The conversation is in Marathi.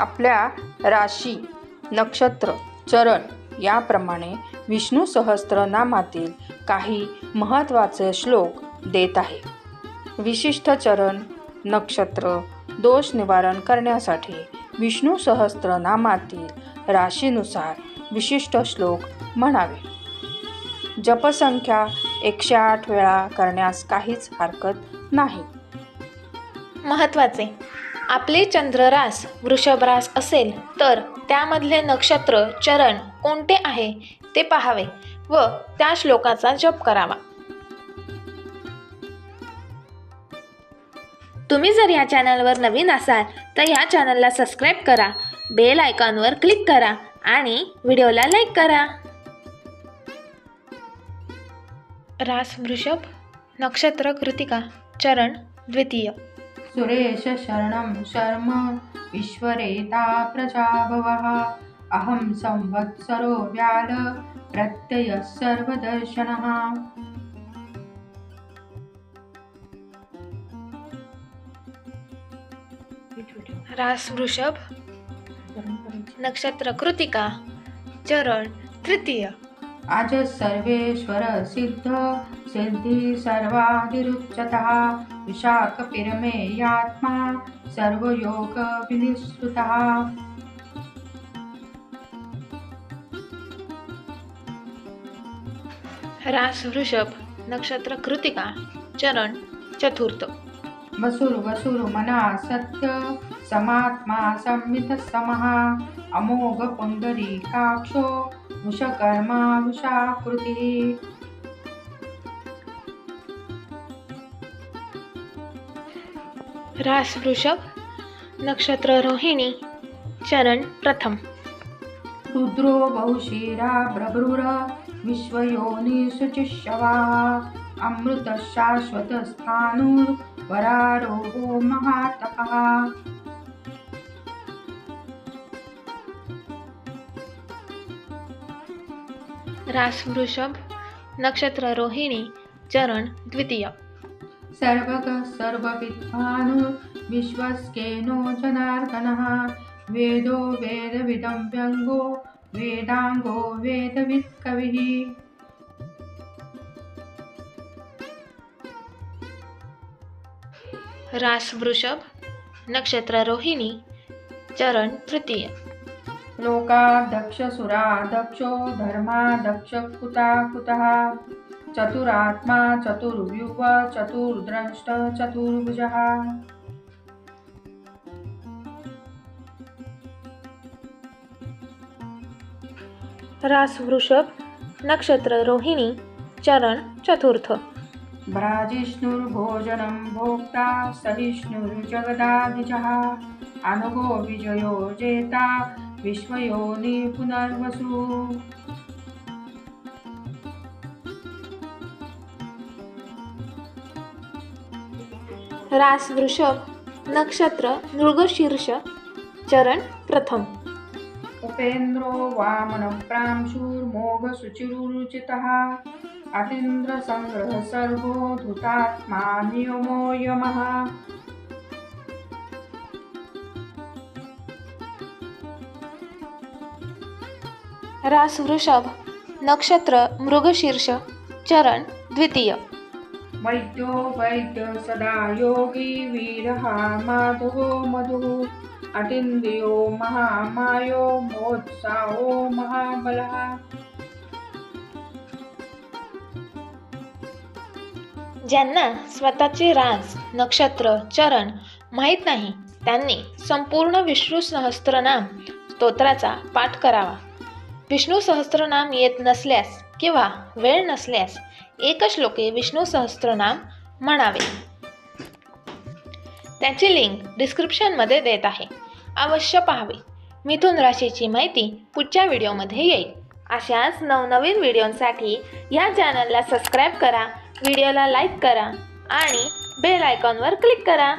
आपल्या राशी नक्षत्र चरण याप्रमाणे विष्णू सहस्त्रनामातील काही महत्त्वाचे श्लोक देत आहे. विशिष्ट चरण नक्षत्र दोष निवारण करण्यासाठी विष्णू सहस्त्रनामातील राशीनुसार विशिष्ट श्लोक म्हणावे. जपसंख्या एकशे आठ वेळा करण्यास काहीच हरकत नाही. महत्त्वाचे. आपले चंद्ररास वृषभरास असेल तर त्यामधले नक्षत्र चरण कोणते आहे ते पाहावे व त्या श्लोकाचा जप करावा. तुम्ही जर या चॅनलवर नवीन असाल तर या चॅनलला सबस्क्राईब करा बेल आयकॉनवर क्लिक करा आणि व्हिडिओला लाईक करा. रास वृषभ नक्षत्र कृतिका चरण द्वितीय. सुरेश शरणं शर्म ईश्वरेता प्रजाभवः। अहं संवत्सरो व्याल प्रत्ययः सर्वदर्शनः। रास वृषभ नक्षत्र कृतिका चरण तृतीय। आज सर्वेश्वर सिद्ध सिद्धी सर्वादिरुच्यतः विशाखपिरमेयात्मा सर्वयोग विनिश्रुतः रास वृषभ नक्षत्र कृतिका चरण चतुर्थ। वसुर वसुर मना सत्य समात्मा संमित समः। अमोघ पुंडरीकाक्षो वृषकर्मा वृषाकृतिः। रास वृषभ नक्षत्र रोहिणी चरण प्रथम। रुद्रो बहुशिरा ब्रभ्रुर विश्वयोनिशुचिष्यवा अमृत शाश्वत स्थाणुर्वरारोहो महातपः। रास वृषभ नक्षत्र रोहिणी चरण द्वितीय। सर्वग सर्वविद्वानु विश्वस्केनो जनार्दनः। वेदो वेदविदं व्यङ्गो वेदाङ्गो वेदवित्कविः। रास वृषभ नक्षत्र रोहिणी चरण तृतीय। लोकादक्षसुरादक्षो धर्मादक्षकुता कुतः चतुरात्मा चतुर्व्यूह चतुर्द्रष्ट चतुर्भुजः। रास वृषभ नक्षत्र रोहिणी चरण चतुर्थ। भ्राजिष्णुर्भोजनं भोक्ता सहिष्णुर्जगदाधिजः अनुगो विजयो जेता विश्वयोनि पुनर्वसु। रास वृषभ नक्षत्र मृगशीर्ष चरण प्रथम। उपेन्द्रो वामनप्रांशुर्मोघशुचिरुचितः अतीन्द्रसङ्ग्रहः सर्वो धृतात्मा नियमो यमः। रास वृषभ नक्षत्र मृगशीर्ष चरण द्वितीय। वैद्यो वैद्य सदा योगी वीरहा माधवो मधुः। अतीन्द्रियो महामायो मोत्साहो महाबलः। ज्यांना स्वतःचे राज नक्षत्र चरण माहीत नाही त्यांनी संपूर्ण विष्णू सहस्त्रनाम स्तोत्राचा पाठ करावा. विष्णू सहस्त्रनाम येत नसल्यास किंवा वेळ नसल्यास एक श्लोके विष्णू सहस्त्रनाम म्हणावे. त्याची लिंक डिस्क्रिप्शनमध्ये देत आहे. अवश्य पाहावे. मिथुन राशीची माहिती पुढच्या व्हिडिओमध्ये येईल. अशाच नवनवीन व्हिडिओंसाठी या चॅनलला सबस्क्राईब करा व्हिडिओला लाईक करा आणि बेल आयकॉनवर क्लिक करा.